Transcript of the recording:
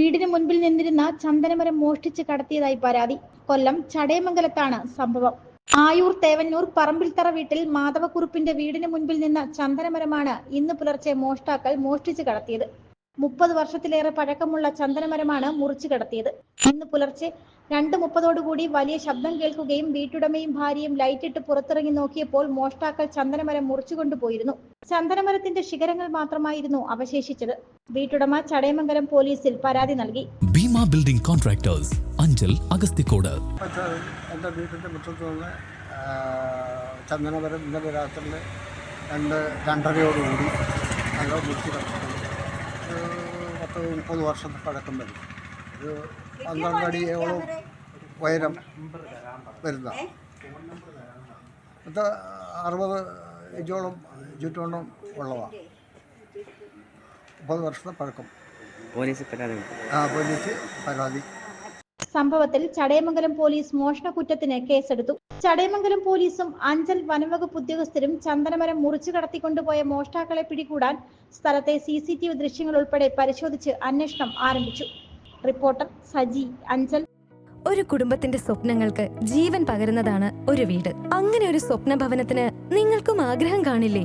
വീടിന് മുൻപിൽ നിന്നിരുന്ന ചന്ദനമരം മോഷ്ടിച്ച് കടത്തിയതായി പരാതി. കൊല്ലം ചടയമംഗലത്താണ് സംഭവം. ആയൂർ തേവന്നൂർ പറമ്പിൽത്തറ വീട്ടിൽ മാധവക്കുറുപ്പിന്റെ വീടിന് മുൻപിൽ നിന്ന ചന്ദനമരമാണ് ഇന്ന് പുലർച്ചെ മോഷ്ടാക്കൾ മോഷ്ടിച്ച് കടത്തിയത്. മുപ്പത് വർഷത്തിലേറെ പഴക്കമുള്ള ചന്ദനമരമാണ് മുറിച്ചു കടത്തിയത്. ഇന്ന് പുലർച്ചെ രണ്ട് മുപ്പതോടുകൂടി വലിയ ശബ്ദം കേൾക്കുകയും വീട്ടുടമയും ഭാര്യയും ലൈറ്റിട്ട് പുറത്തിറങ്ങി നോക്കിയപ്പോൾ മോഷ്ടാക്കൾ ചന്ദനമരം മുറിച്ചു കൊണ്ടുപോയിരുന്നു. ചന്ദനമരത്തിന്റെ ശിഖരങ്ങൾ മാത്രമായിരുന്നു അവശേഷിച്ചത്. വീട്ടുടമ ചടയമംഗലം പോലീസിൽ പരാതി നൽകി. ഭീമ ബിൽഡിംഗ് കോൺട്രാക്ടേഴ്സ് അഞ്ചൽ അഗസ്തിക്കോട് എന്റെ വീട്ടിന്റെ മുറ്റത്ത് നിന്ന് ആ, ചന്ദനമരം ഇന്നലെ രാത്രിയിൽ രണ്ട് രണ്ടരയോടുകൂടി നല്ല മുറിച്ച് പത്ത് മുപ്പത് വർഷം പഴക്കം വരും. ഒരു പന്ത്രണ്ട് അടിയോളം ഉയരം വരുന്ന. ഇത് അറുപത് ഇഞ്ചോളം ചുറ്റോളം ഉള്ളതാണ് മുപ്പത് വർഷത്തെ പഴക്കം. പോലീസ് പരാതി. ആ പോലീസ് പരാതി. സംഭവത്തിൽ ചടയമംഗലം പോലീസ് മോഷണ കുറ്റത്തിന് കേസെടുത്തു. ചടയമംഗലം പോലീസും അഞ്ചൽ വനംവകുപ്പ് ഉദ്യോഗസ്ഥരും ചന്ദനമരം മുറിച്ചു കടത്തിക്കൊണ്ടുപോയ മോഷ്ടാക്കളെ പിടികൂടാൻ സ്ഥലത്തെ സി സി ടി വി ദൃശ്യങ്ങൾ ഉൾപ്പെടെ പരിശോധിച്ച് അന്വേഷണം ആരംഭിച്ചു. റിപ്പോർട്ടർ സജി അഞ്ചൽ. ഒരു കുടുംബത്തിന്റെ സ്വപ്നങ്ങൾക്ക് ജീവൻ പകരുന്നതാണ് ഒരു വീട്. അങ്ങനെ ഒരു സ്വപ്ന ഭവനത്തിന് നിങ്ങൾക്കും ആഗ്രഹം കാണില്ലേ?